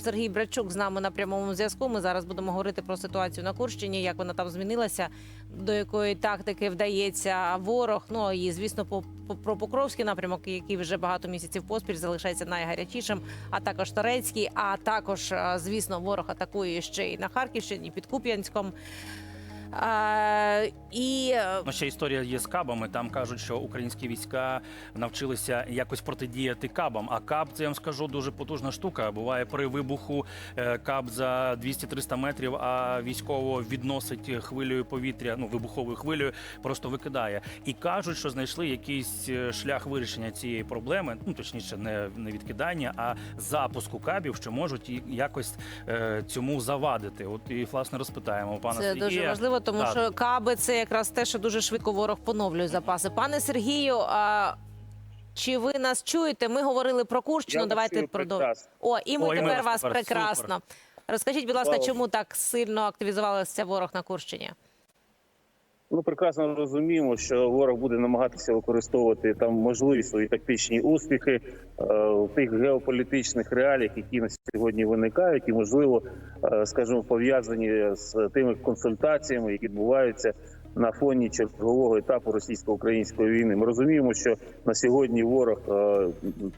Сергій Брачук з нами на прямому зв'язку. Ми зараз будемо говорити про ситуацію на Курщині, як вона там змінилася, до якої тактики вдається ворог. Ну і звісно, по, по про Покровський напрямок, який вже багато місяців поспіль залишається найгарячішим, а також Торецький. А також, е, звісно, ворог атакує ще й на Харківщині під Куп'янськом. Е, і е, Ну, ще історія є з кабами. Там кажуть, що українські війська навчилися якось протидіяти кабам. А каб, це я вам скажу, дуже потужна штука. Буває при вибуху е, каб за 200-300 метрів, а військово відносить хвилею повітря, ну вибуховою хвилею, просто викидає. І кажуть, що знайшли якийсь е, шлях вирішення цієї проблеми. Ну точніше, не, не відкидання, а запуску кабів, що можуть якось е, цьому завадити. От і власне розпитаємо у пана Це Сергія. дуже важливо, тому Так. що каби це якраз те, що дуже швидко ворог поновлює запаси. Пане Сергію, а чи ви нас чуєте? Ми говорили про Курщину. Я Давайте продовжимо. О, і ми О, тепер ми вас тепер. прекрасно. Розкажіть, будь ласка, Слава чому так сильно активізувався ворог на Курщині? Ну прекрасно розуміємо, що ворог буде намагатися використовувати там можливі свої тактичні успіхи е, в тих геополітичних реаліях, які на сьогодні виникають, і можливо, е, скажімо, пов'язані з тими консультаціями, які відбуваються на фоні чергового етапу російсько-української війни. Ми розуміємо, що на сьогодні ворог е,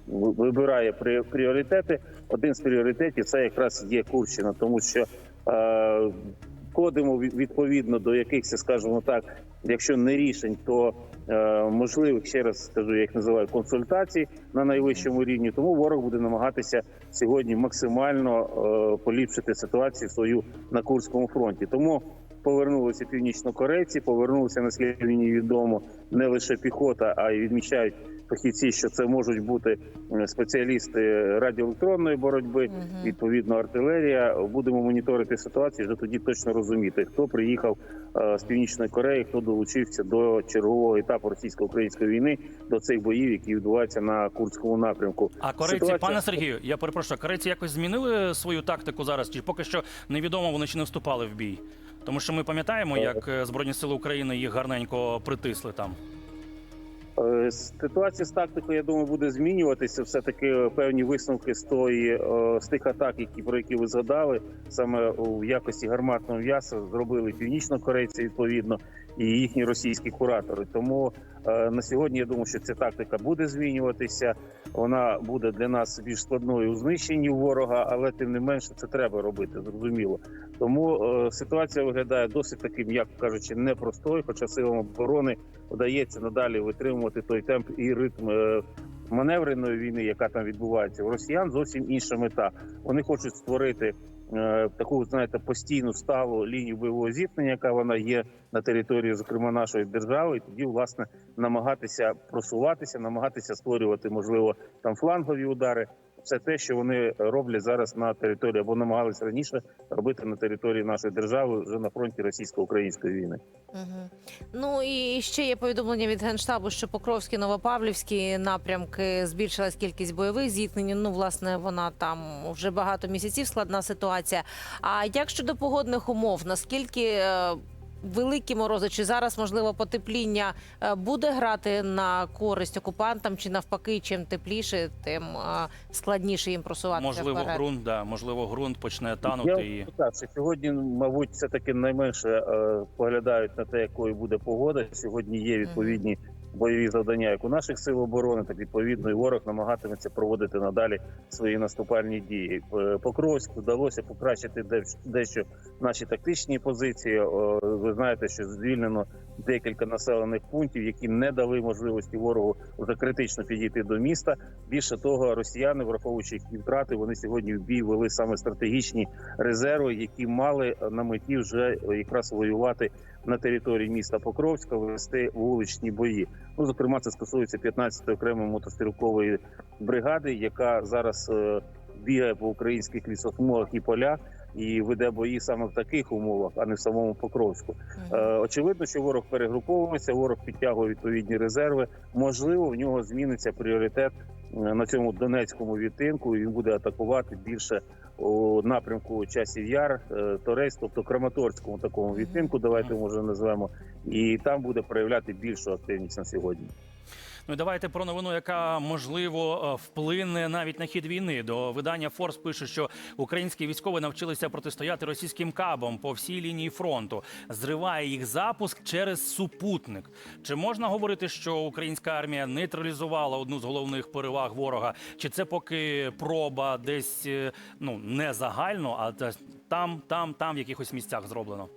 вибирає пріоритети. Один з пріоритетів це якраз є Курщина, тому що входимо відповідно до якихось, скажімо так, якщо не рішень, то е, можливих ще раз скажу, я їх називаю консультацій на найвищому рівні. Тому ворог буде намагатися сьогодні максимально е, поліпшити ситуацію свою на Курському фронті. Тому повернулися північнокорейці, повернулися наскільки мені відомо не лише піхота, а й відмічають фахівці, що це можуть бути спеціалісти радіоелектронної боротьби Мгм. відповідно артилерія. Будемо моніторити ситуацію, вже тоді точно розуміти, хто приїхав е, з північної Кореї, хто долучився до чергового етапу російсько-української війни, до цих боїв, які відбуваються на Курському напрямку. А корейці, Ситуація- пане Сергію, я перепрошую, корейці якось змінили свою тактику зараз, чи поки що невідомо, вони чи не вступали в бій? Тому що ми пам'ятаємо, як е, Збройні Сили України їх гарненько притисли там. Е, Ситуація з тактикою, я думаю, буде змінюватися. Все таки певні висновки з тої е, з тих атак, які про які ви згадали, саме у якості гарматного м'яса зробили північно корейці відповідно і їхні російські куратори. Тому е, на сьогодні я думаю, що ця тактика буде змінюватися. Вона буде для нас більш складною у знищенні ворога, але тим не менше це треба робити. Зрозуміло. Тому е, ситуація виглядає досить таки, м'яко кажучи, непростою, хоча силам оборони вдається надалі витримувати той темп і ритм е, маневреної війни, яка там відбувається. У росіян зовсім інша мета. Вони хочуть створити таку, знаєте, постійну сталу лінію бойового зіткнення, яка вона є на території, зокрема нашої держави, і тоді власне намагатися просуватися, намагатися створювати, можливо, там флангові удари. Все те, що вони роблять зараз на території, або намагалися раніше робити на території нашої держави вже на фронті російсько-української війни. Угу. Ну і ще є повідомлення від генштабу, що Покровські Новопавлівські напрямки збільшилась кількість бойових зіткнень. Ну, власне, вона там вже багато місяців складна ситуація. А як щодо погодних умов, наскільки е, великі морози, чи зараз можливо потепління е, буде грати на користь окупантам, чи навпаки, чим тепліше, тим е, складніше їм просуватися Можливо, вперед? ґрунт, да, можливо, ґрунт почне Я танути і. вам так, сьогодні, мабуть, все таки найменше е, поглядають на те, якою буде погода. Сьогодні є відповідні бойові завдання, як у наших сил оборони, так відповідно і ворог намагатиметься проводити надалі свої наступальні дії. Е, Покровську вдалося покращити дещо наші тактичні позиції. Ви знаєте, що звільнено декілька населених пунктів, які не дали можливості ворогу вже критично підійти до міста. Більше того, росіяни, враховуючи їхні втрати, вони сьогодні в бій вели саме стратегічні резерви, які мали на меті вже якраз воювати на території міста Покровська, вести вуличні бої. Ну зокрема, це стосується 15-ї окремої мотострілкової бригади, яка зараз е, бігає по українських лісосмугах і полях. І веде бої саме в таких умовах, а не в самому Покровську. Е, Очевидно, що ворог перегруповується, ворог підтягує відповідні резерви. Можливо, в нього зміниться пріоритет е, на цьому Донецькому відтинку. і Він буде атакувати більше у напрямку часів яр, е, Торець, тобто Краматорському такому відтинку. Давайте може назвемо, і там буде проявляти більшу активність на сьогодні. Ну і давайте про новину, яка можливо е, вплине навіть на хід війни. До видання Форс пише, що українські військові навчилися протистояти російським кабам по всій лінії фронту. Зриває їх запуск через супутник. Чи можна говорити, що українська армія нейтралізувала одну з головних переваг ворога? Чи це поки проба десь е, ну не загально, а там, там, там в якихось місцях зроблено?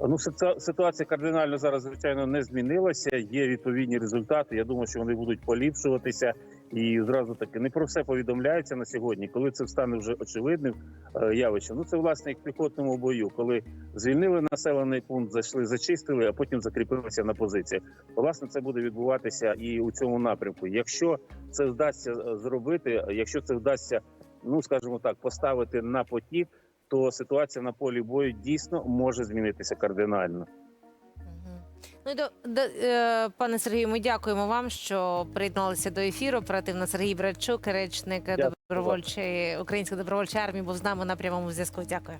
Ну, ситуа- ситуація кардинально зараз, звичайно, не змінилася. Є відповідні результати. Я думаю, що вони будуть поліпшуватися. І зразу таки не про все повідомляється на сьогодні. Коли це стане вже очевидним е, явищем. Ну це власне як в піхотному бою, коли звільнили населений пункт, зайшли, зачистили, а потім закріпилися на позиціях. Власне, це буде відбуватися і у цьому напрямку. Якщо це вдасться е, зробити, якщо це вдасться, ну скажімо так, поставити на потік, то ситуація на полі бою дійсно може змінитися кардинально. Ну і до, до е, пане Сергію, ми дякуємо вам, що приєдналися до ефіру. Оперативно Сергій Братчук, речник Дякую. добровольчої української добровольчої армії, був з нами на прямому зв'язку. Дякую.